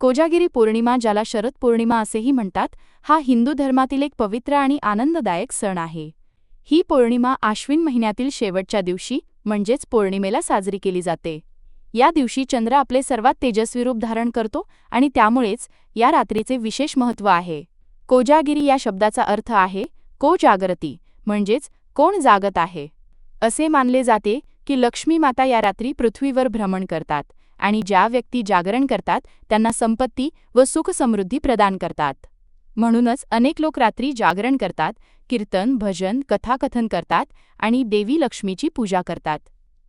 कोजागिरी पौर्णिमा ज्याला शरद पौर्णिमा असेही म्हणतात हा हिंदू धर्मातील एक पवित्र आणि आनंददायक सण आहे. ही पौर्णिमा आश्विन महिन्यातील शेवटच्या दिवशी म्हणजेच पौर्णिमेला साजरी केली जाते. या दिवशी चंद्र आपले सर्वात तेजस्वी रूप धारण करतो आणि त्यामुळेच या रात्रीचे विशेष महत्त्व आहे. कोजागिरी या शब्दाचा अर्थ आहे कोजागरती म्हणजेच कोण जागत आहे. असे मानले जाते की लक्ष्मी माता या रात्री पृथ्वीवर भ्रमण करतात. आणि ज्या व्यक्ती जागरण करतात त्यांना संपत्ती व सुखसमृद्धी प्रदान करतात. म्हणूनच अनेक लोक रात्री जागरण करतात कीर्तन भजन कथाकथन करतात आणि देवी लक्ष्मीची पूजा करतात.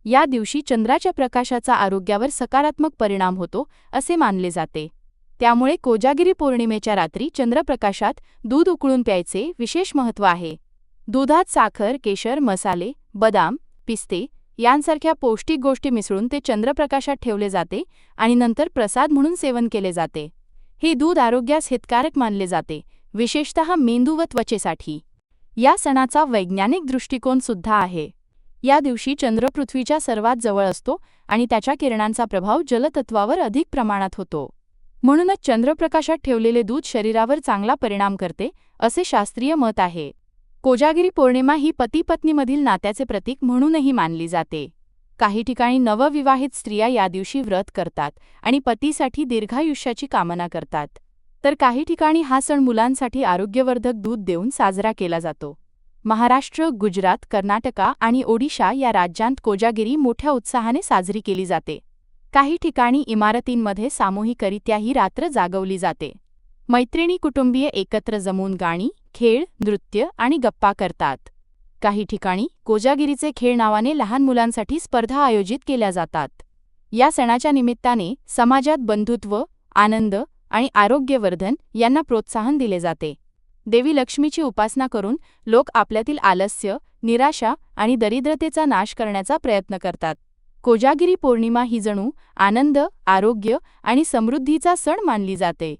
या दिवशी चंद्राच्या प्रकाशाचा आरोग्यावर सकारात्मक परिणाम होतो असे मानले जाते. त्यामुळे कोजागिरी पौर्णिमेच्या रात्री चंद्रप्रकाशात दूध उकळून प्यायचे विशेष महत्त्व आहे. दुधात साखर केशर मसाले बदाम पिस्ते यांसारख्या पौष्टिक गोष्टी मिसळून ते चंद्रप्रकाशात ठेवले जाते आणि नंतर प्रसाद म्हणून सेवन केले जाते. हे दूध आरोग्यास हितकारक मानले जाते विशेषतः मेंदू व त्वचेसाठी. या सणाचा वैज्ञानिक दृष्टिकोन सुद्धा आहे. या दिवशी चंद्र पृथ्वीच्या सर्वात जवळ असतो आणि त्याच्या किरणांचा प्रभाव जलतत्वावर अधिक प्रमाणात होतो. म्हणूनच चंद्रप्रकाशात ठेवलेले दूध शरीरावर चांगला परिणाम करते असे शास्त्रीय मत आहे. कोजागिरी पौर्णिमा ही पती पत्नीमधील नात्याचे प्रतीक म्हणूनही मानली जाते. काही ठिकाणी नवविवाहित स्त्रिया या दिवशी व्रत करतात आणि पतीसाठी दीर्घायुष्याची कामना करतात. तर काही ठिकाणी हा सण मुलांसाठी आरोग्यवर्धक दूध देऊन साजरा केला जातो. महाराष्ट्र गुजरात कर्नाटका आणि ओडिशा या राज्यांत कोजागिरी मोठ्या उत्साहाने साजरी केली जाते. काही ठिकाणी इमारतींमध्ये सामूहिकरित्या ही रात्र जागवली जाते. मैत्रिणी कुटुंबीय एकत्र जमून गाणी खेळ नृत्य आणि गप्पा करतात. काही ठिकाणी कोजागिरीचे खेळ नावाने लहान मुलांसाठी स्पर्धा आयोजित केल्या जातात. या सणाच्या निमित्ताने समाजात बंधुत्व आनंद आणि आरोग्यवर्धन यांना प्रोत्साहन दिले जाते. देवी लक्ष्मीची उपासना करून लोक आपल्यातील आलस्य निराशा आणि दरिद्रतेचा नाश करण्याचा प्रयत्न करतात. कोजागिरी पौर्णिमा ही जणू आनंद आरोग्य आणि समृद्धीचा सण मानली जाते.